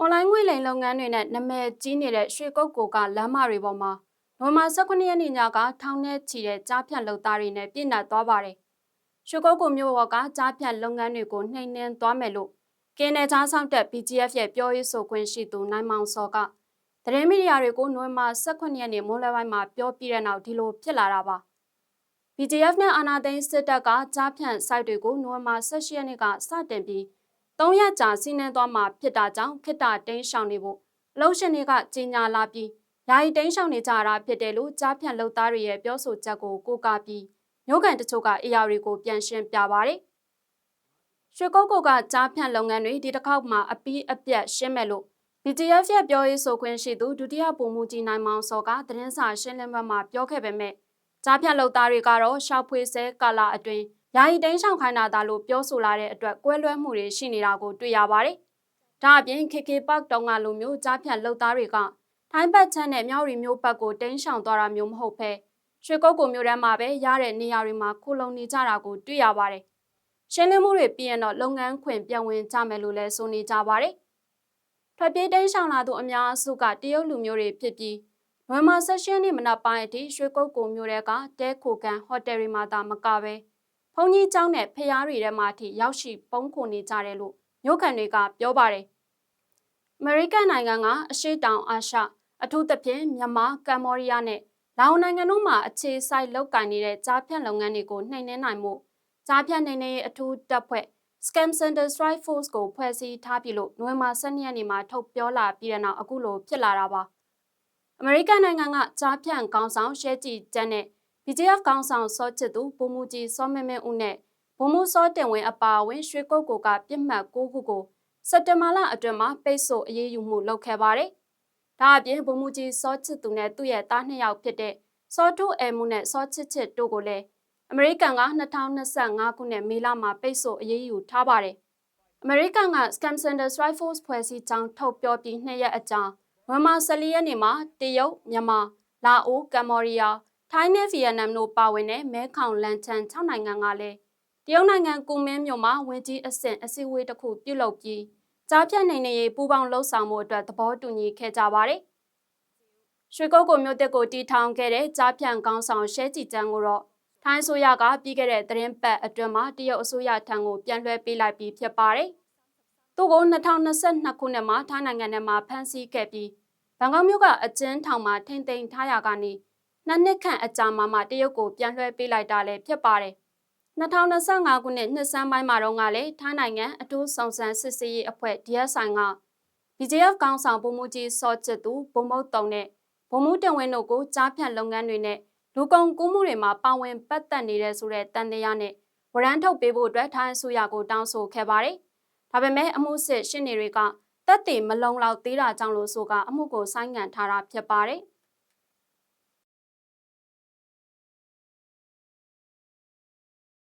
အွန်လိုင်းငွေလိမ်လုပ်ငန်းတွေနဲ့နာမည်ကြီးနေတဲ့ရွှေကုတ်ကိုကလမ်းမတွေပေါ်မှာနိုဝင်ဘာ18ရက်နေ့ညကထောင်ထဲချီတဲ့ကြားဖြတ်လုပ်သားတွေနဲ့ပြည့်နှက်သွားပါတယ်။ရွှေကုတ်ကိုမြို့ပေါ်ကကြားဖြတ်လုပ်ငန်းတွေကိုနှိမ်နင်းသွားမယ်လို့ကင်းနယ်ချားဆောင်တက် BGF ရဲ့ပြောရေးဆိုခွင့်ရှိသူနိုင်မောင်စောကသတင်းမီဒီယာတွေကိုနိုဝင်ဘာ18ရက်နေ့မိုးလယ်ပိုင်းမှာပြောပြတဲ့နောက်ဒီလိုဖြစ်လာတာပါ။ BGF နဲ့အာနာသိန်းစစ်တပ်ကကြားဖြတ် site တွေကိုနိုဝင်ဘာ18ရက်နေ့ကစတင်ပြီး ၃ရက်ကြာစီးနှင်းသွားမှာဖြစ်တာကြောင့်ခိတ္တတိန်းရှောင်နေဖို့အလုံးရှင်တွေကကြီးညာလာပြီးယာယီတိန်းရှောင်နေကြတာဖြစ်တယ်လို့ကြားဖြန့်လုပ်သားတွေရဲ့ပြောဆိုချက်ကိုကိုးကားပြီးမြို့ကန်တချို့က AR တွေကိုပြန်ရှင်းပြပါရယ်ရွှေကုတ်ကုတ်ကကြားဖြန့်လုပ်ငန်းတွေဒီတစ်ခေါက်မှာအပီးအပြတ်ရှင်းမယ်လို့ BGF ရဲ့ပြောရေးဆိုခွင့်ရှိသူဒုတိယပုံမှုကြီးနိုင်မောင်စောကသတင်းစာရှင်းလင်းပွဲမှာပြောခဲ့ပေမဲ့ကြားဖြန့်လုပ်သားတွေကတော့ရှောက်ဖွေဆဲကာလာအတွင်း ယာယီတိန်းဆောင်ခိုင်းတာသာလို့ပြောဆိုလာတဲ့အတွက်ကွဲလွဲမှုတွေရှိနေတာကိုတွေ့ရပါတယ်။ဒါအပြင် KK Park တောင်ကလိုမျိုးကြားဖြတ်လုပ်သားတွေကထိုင်းဘက်ချမ်းနဲ့မြောက်ရီမျိုးဘက်ကိုတိန်းဆောင်သွားတာမျိုးမဟုတ်ဘဲရွှေကုတ်ကိုမျိုးတန်းမှာပဲရတဲ့နေရာတွေမှာခုလုံနေကြတာကိုတွေ့ရပါတယ်။ရှင်းလင်းမှုတွေပြီးရင်တော့လုပ်ငန်းခွင်ပြန်ဝင်ကြမယ်လို့လည်းဆိုနေကြပါတယ်။ထွက်ပြေးတိန်းဆောင်လာသူအများစုကတရုတ်လူမျိုးတွေဖြစ်ပြီးနွေမာဆက်ရှင်နေ့မနက်ပိုင်းအထိရွှေကုတ်ကိုမျိုးတွေကတဲခိုကန်ဟိုတယ်တွေမှာသာမကပဲ ဘုံကြီးကျောင်းနဲ့ဖျားတွေထဲမှာအထိရောက်ရှိပုံခုနေကြတယ်လို့မြို့ခံတွေကပြောပါတယ်။အမေရိကန်နိုင်ငံကအရှေ့တောင်အာရှအထူးသဖြင့်မြန်မာကမ္ဘောဒီးယားနဲ့လာအိုနိုင်ငံတို့မှာအခြေစိုက်လုပ်ကိုင်နေတဲ့ကြားဖြတ်လုပ်ငန်းတွေကိုနှိမ်နင်းနိုင်မှုကြားဖြတ်နေနေအထူးတပ်ဖွဲ့ Scam Center Strike Force ကိုဖွဲ့စည်းထားပြီလို့နိုဝင်ဘာ12ရက်နေ့မှာထုတ်ပြောလာပြီးတဲ့နောက်အခုလိုဖြစ်လာတာပါ။အမေရိကန်နိုင်ငံကကြားဖြန့်ကောင်းဆောင်ရှဲကြည်ကျန်းနဲ့ BGF ကောင်းဆောင်စောချစ်သူပုံမူကြီးစောမင်းမင်းဦးနဲ့ဘုံမှုစောတင်ဝင်အပါအဝင်ရွှေကုတ်ကိုကပြစ်မှတ်၉ခုကိုစက်တဘာလအတွင်းမှာပိတ်ဆို့အရေးယူမှုလုပ်ခဲ့ပါတယ်။ဒါအပြင်ဘုံမှုကြီးစောချစ်သူနဲ့သူ့ရဲ့သားနှစ်ယောက်ဖြစ်တဲ့စောတိုးအဲမှုနဲ့စောချစ်ချစ်တို့ကိုလည်းအမေရိကန်က2025ခုနှစ်မေလမှာပိတ်ဆို့အရေးယူထားပါတယ်။အမေရိကန်က Scam Center Strike Force ဖွဲ့စည်းကြောင်းထုတ်ပြောပြီးနှစ်ရက်အကြာမြန်မာ14ရက်နေ့မှာတရုတ်မြန်မာလာအိုကမ္ဘောဒီးယား ထိုင်းနဲ့ဗီယက်နမ်တို့ပါဝင်တဲ့မဲခေါင်လန်ချန်6နိုင်ငံကလည်းတရုတ်နိုင်ငံကူမင်းမြို့မှာဝင်ကြီးအဆင့်အစည်းအဝေးတစ်ခုပြုလုပ်ပြီးကြားဖြတ်နိုင်နေရေးပူးပေါင်းလှုပ်ဆောင်မှုအတွက်သဘောတူညီခဲ့ကြပါတယ်။ရွှေကုတ်ကိုမြို့တက်ကိုတီထောင်ခဲ့တဲ့ကြားဖြတ်ကောင်းဆောင်ရှဲကြည်ကျန်းကိုတော့ထိုင်းဆိုရကပြီးခဲ့တဲ့သတင်းပတ်အတွင်းမှာတရုတ်အစိုးရထံကိုပြန်လွှဲပေးလိုက်ပြီးဖြစ်ပါတယ်။သူ့ကို2022ခုနှစ်မှာထိုင်းနိုင်ငံထဲမှာဖမ်းဆီးခဲ့ပြီးဘန်ကောက်မြို့ကအကျဉ်းထောင်မှာထိမ့်သိမ်းထားရကနေ နှစ်နှစ်ခန့်အကြာမှာမှတရုတ်ကိုပြန်လွှဲပေးလိုက်တာလည်းဖြစ်ပါတယ်။2025ခုနှစ်နှစ်ဆန်းပိုင်းမှာတော့ကလည်းထိုင်းနိုင်ငံအထူးဆောင်ဆန်းစစ်ဆေးရေးအဖွဲ့ DSI က BJF ကောင်းဆောင်ဗိုလ်မှူးကြီးစောချစ်သူဗိုလ်မှူးတုံနဲ့ဗိုလ်မှူးတင်ဝင်းတို့ကိုကြားဖြတ်လုပ်ငန်းတွေနဲ့လူကုန်ကူးမှုတွေမှာပါဝင်ပတ်သက်နေတဲ့ဆိုတဲ့တန်တရားနဲ့ဝရမ်းထုတ်ပေးဖို့အတွက်ထိုင်းအစိုးရကိုတောင်းဆိုခဲ့ပါတယ်။ဒါပေမဲ့အမှုစစ်ရှင်းနေတွေကတက်တည်မလုံလောက်သေးတာကြောင့်လို့ဆိုကအမှုကိုဆိုင်းငံ့ထားတာဖြစ်ပါတယ်။